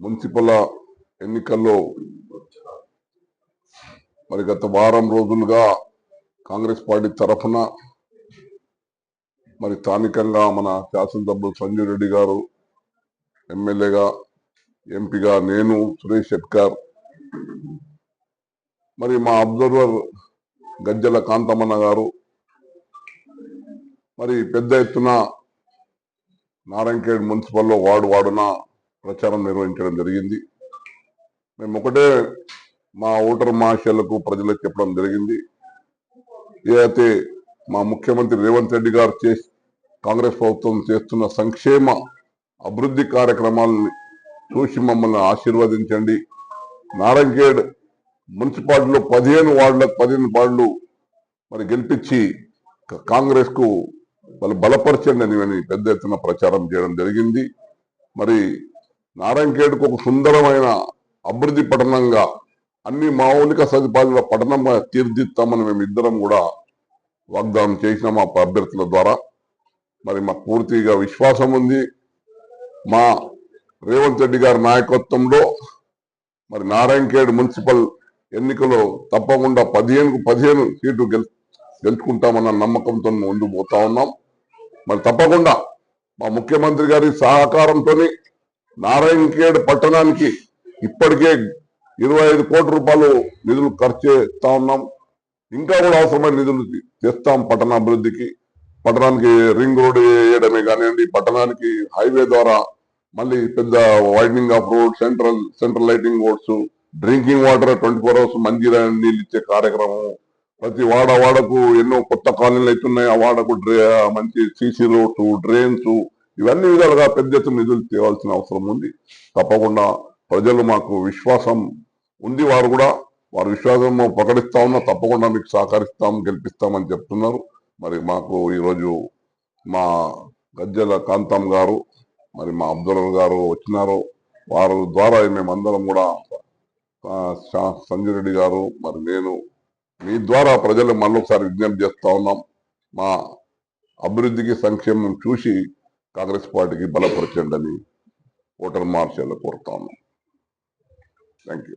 Municipal ఎన్నికల్లో మరి గత వారం రోజులుగా కాంగ్రెస్ పార్టీ తరఫున మరి స్థానికంగా మన శాసనసభ్యులు సంజయ్ రెడ్డి గారు ఎమ్మెల్యేగా ఎంపీగా నేను సురేష్ షెట్కర్ మరి మా అబ్జర్వర్ గజ్జల కాంతమన్న గారు. మరి పెద్ద ఎత్తున నారాయణఖేడ్ మున్సిపల్లో వార్డు వాడున ప్రచారం నిర్వహించడం జరిగింది. మేము ఒకటే మా ఓటర్ మహాశయులకు ప్రజలకు చెప్పడం జరిగింది. ఏదైతే మా ముఖ్యమంత్రి రేవంత్ రెడ్డి గారు చేసి కాంగ్రెస్ ప్రభుత్వం చేస్తున్న సంక్షేమ అభివృద్ధి కార్యక్రమాలను చూసి మమ్మల్ని ఆశీర్వదించండి. నారంగేడ్ మున్సిపాలిటీలో పదిహేను వార్డులకు పదిహేను వార్డులు మరి గెలిపించి కాంగ్రెస్కు వాళ్ళు బలపరచండి అని పెద్ద ఎత్తున ప్రచారం చేయడం జరిగింది. మరి నారాయణఖేడ్కు ఒక సుందరమైన అభివృద్ధి పట్టణంగా అన్ని మౌలిక సదుపాయాల పట్టణంగా తీర్దిద్దామని మేము ఇద్దరం కూడా వాగ్దానం చేసిన మా అభ్యర్థుల ద్వారా. మరి మాకు పూర్తిగా విశ్వాసం ఉంది. మా రేవంత్ రెడ్డి గారి నాయకత్వంలో మరి నారాయణఖేడ్ మున్సిపల్ ఎన్నికలో తప్పకుండా పదిహేనుకు పదిహేను సీట్లు గెలు గెలుచుకుంటామన్న నమ్మకంతో ముందుకు పోతా ఉన్నాం. మరి తప్పకుండా మా ముఖ్యమంత్రి గారి సహకారంతో నారాయణఖేడ్ పట్టణానికి ఇప్పటికే ఇరవై ఐదు కోట్ల రూపాయలు నిధులు ఖర్చు చేస్తా ఉన్నాం. ఇంకా కూడా అవసరమైన నిధులు తెస్తాం పట్టణ అభివృద్ధికి. పట్టణానికి రింగ్ రోడ్ వేయడమే కానివ్వండి పట్టణానికి హైవే ద్వారా మళ్ళీ పెద్ద widening of road central central lighting roads drinking water twenty four hours Manjira నీళ్ళు ఇచ్చే కార్యక్రమం. ప్రతి వాడ వాడకు ఎన్నో కొత్త కాలనీలు అవుతున్నాయి ఆ వాడకు మంచి సీసీ రోడ్స్ డ్రైన్స్ ఇవన్నీ విధాలుగా పెద్ద ఎత్తున నిధులు తేవాల్సిన అవసరం ఉంది. తప్పకుండా ప్రజలు మాకు విశ్వాసం ఉంది. వారు కూడా వారి విశ్వాసం ప్రకటిస్తా ఉన్నా తప్పకుండా మీకు సహకరిస్తాం గెలిపిస్తామని చెప్తున్నారు. మరి మాకు ఈరోజు మా గజ్జల కాంతం గారు మరి మా అబ్దుల్ గారు వచ్చినారు. వారి ద్వారా మేమందరం కూడా సంజయ్ రెడ్డి గారు మరి నేను మీ ద్వారా ప్రజలు మళ్ళీ ఒకసారి విజ్ఞప్తి చేస్తా ఉన్నాం. మా అభివృద్ధికి సంక్షేమం చూసి కాంగ్రెస్ పార్టీకి బలపరచండి అని ఓటర్ మార్షల్ కోరుతా ఉన్నాం. Thank you